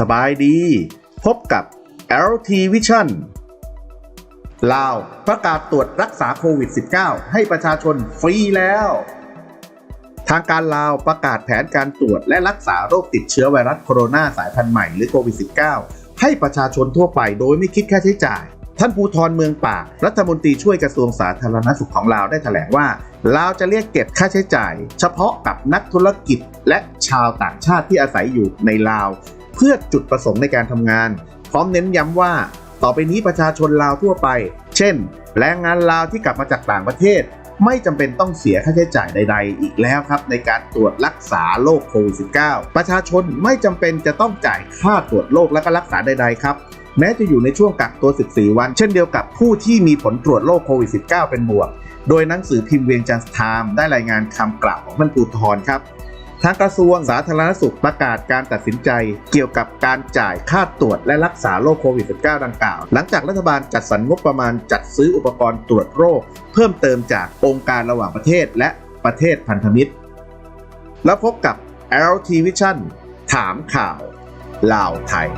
สบายดี พบกับ LT Vision ลาวประกาศตรวจรักษาโควิด -19 ให้ประชาชนฟรีแล้ว ทางการลาวประกาศแผนการตรวจและรักษาโรคติดเชื้อไวรัสโคโรนาสายพันธุ์ใหม่หรือโควิด -19 ให้ประชาชนทั่วไปโดยไม่คิดค่าใช้จ่าย ท่านภูธรเมืองปากรัฐมนตรีช่วยกระทรวงสาธารณสุขของลาวได้แถลงว่าลาวจะเรียกเก็บค่าใช้จ่าย เฉพาะกับนักธุรกิจและชาวต่างชาติที่อาศัยอยู่ในลาว พื่อจุดประสงค์ในการทำงาน พร้อมเน้นย้ำว่า ต่อไปนี้ประชาชนลาวทั่วไป เช่น แรงงานลาวที่กลับมาจากต่างประเทศ ไม่จำเป็นต้องเสียค่าใช้จ่ายใด ๆ อีกแล้วครับ ในการตรวจรักษาโรคโควิด -19 ประชาชนไม่จำเป็นจะต้องจ่ายค่าตรวจโรคและก็รักษาใด ๆ ครับแม้จะอยู่ในช่วงกักตัว 14 วัน เช่นเดียวกับผู้ที่มีผลตรวจโรคโควิด -19 เป็นบวก โดยหนังสือพิมพ์เวียงจันทร์ไทม์ได้รายงานคำกล่าวของท่านภูธรครับ ทางกระทรวงสาธารณสุขประกาศการตัดสินใจ เกี่ยวกับการจ่ายค่าตรวจและรักษาโรคโควิด -19 ดังกล่าว หลังจากรัฐบาลจัดสรรงบประมาณจัดซื้ออุปกรณ์ตรวจโรค เพิ่มเติมจากองค์การระหว่างประเทศและประเทศพันธมิตร แล้วพบกับ LT Vision ถามข่าวลาวไทย